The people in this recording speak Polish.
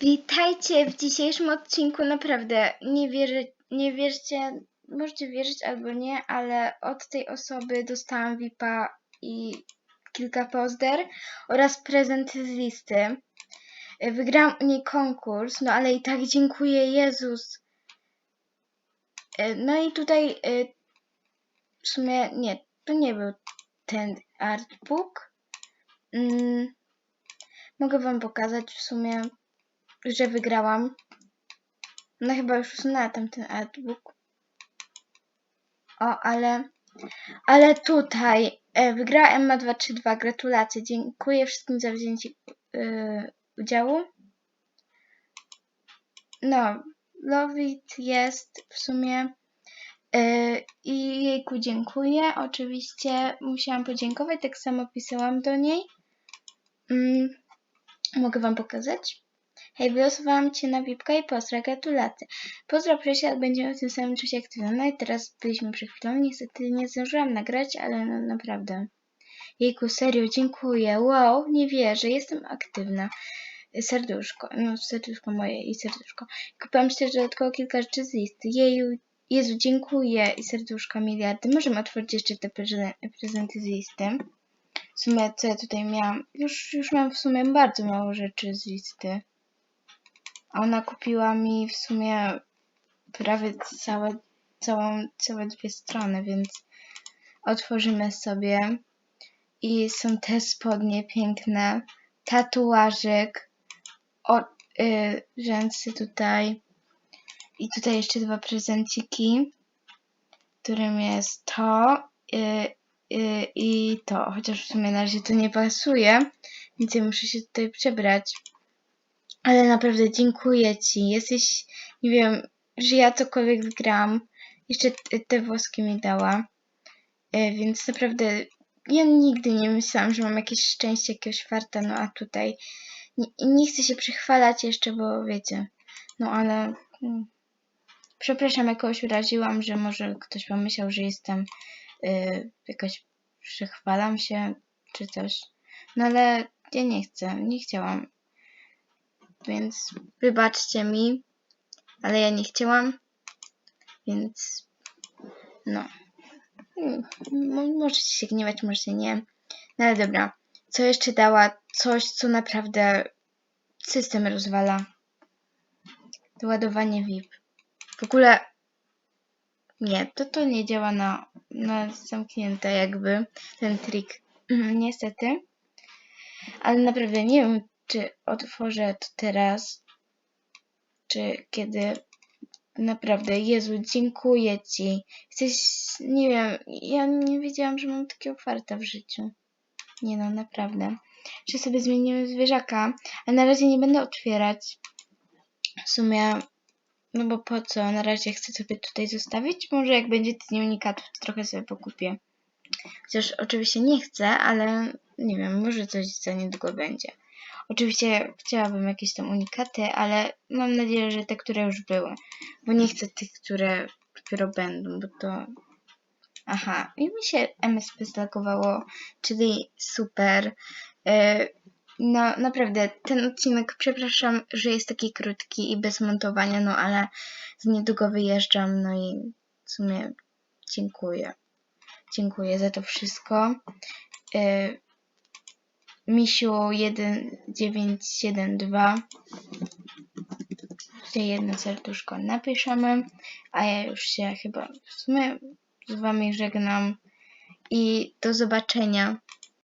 Witajcie w dzisiejszym odcinku. Naprawdę nie, wierzę, nie wierzcie, możecie wierzyć albo nie, ale od tej osoby dostałam VIPa i kilka pozder oraz prezent z listy. Wygrałam u niej konkurs, no ale i tak dziękuję Jezus. E, No i tutaj e, w sumie nie, to nie był ten artbook. Mm, mogę wam pokazać w sumie że wygrałam. No chyba już usunęła tamten artbook. O, ale... Ale tutaj e, wygrała Emma 232. Gratulacje. Dziękuję wszystkim za wzięcie e, udziału. No, Love It jest w sumie e, i jejku dziękuję. Oczywiście musiałam podziękować, tak samo pisałam do niej. Mm, mogę wam pokazać? Hej, wylosowałam Cię na VIPka i pozdra, gratulacje. Pozdro przesiad będziemy w tym samym czasie aktywne. No i teraz byliśmy przed chwilą. Niestety nie zdążyłam nagrać, ale no, naprawdę. Jejku, serio, dziękuję. Wow, nie wierzę, jestem aktywna. Serduszko, no serduszko moje i serduszko. Kupiłam też dodatkowo kilka rzeczy z listy. Jeju, Jezu, dziękuję i serduszko miliardy. Możemy otworzyć jeszcze te prezen- prezenty z listy. W sumie, co ja tutaj miałam? Już, już mam w sumie bardzo mało rzeczy z listy. Ona kupiła mi w sumie prawie całe, całą, całe dwie strony, więc otworzymy sobie. I są te spodnie piękne, tatuażyk, o, y, rzęsy tutaj. I tutaj jeszcze dwa prezenciki, którym jest to y, y, i to. Chociaż w sumie na razie to nie pasuje, więc ja muszę się tutaj przebrać. Ale naprawdę dziękuję Ci. Jesteś, nie wiem, że ja cokolwiek wygrałam. Jeszcze te- włoski mi dała. E, Więc naprawdę ja nigdy nie myślałam, że mam jakieś szczęście, jakiegoś farta, no a tutaj nie, nie chcę się przychwalać jeszcze, bo wiecie, no ale mm, przepraszam, jak kogoś uraziłam, że może ktoś pomyślał, że jestem y, jakaś, przychwalam się czy coś. No ale ja nie chcę, nie chciałam więc wybaczcie mi, ale ja nie chciałam, więc no. Mm, mo- Możecie się gniewać, możecie nie. No ale dobra. Co jeszcze dała? Coś, co naprawdę system rozwala. Doładowanie VIP. W ogóle nie, to to nie działa na, na zamknięte jakby ten trik. Niestety. Ale naprawdę nie wiem, czy otworzę to teraz, czy kiedy naprawdę, Jezu, dziękuję Ci. Jesteś, nie wiem, ja nie wiedziałam, że mam takiego farta w życiu. Nie no, naprawdę. Że sobie zmieniłem zwierzaka, a na razie nie będę otwierać. W sumie, no bo po co? Na razie chcę sobie tutaj zostawić. Może jak będzie unikatów, to trochę sobie pokupię. Chociaż oczywiście nie chcę, ale nie wiem, może coś za niedługo będzie. Oczywiście chciałabym jakieś tam unikaty, ale mam nadzieję, że te, które już były. Bo nie chcę tych, które dopiero będą, bo to... Aha, i mi się MSP zlagowało, czyli super. E, No naprawdę, ten odcinek, przepraszam, że jest taki krótki i bez montowania, no ale z niedługo wyjeżdżam, no i w sumie dziękuję. Dziękuję za to wszystko. E, Misiu 1972. Tutaj jedno serduszko napiszemy, a ja już się chyba w sumie z Wami żegnam i do zobaczenia.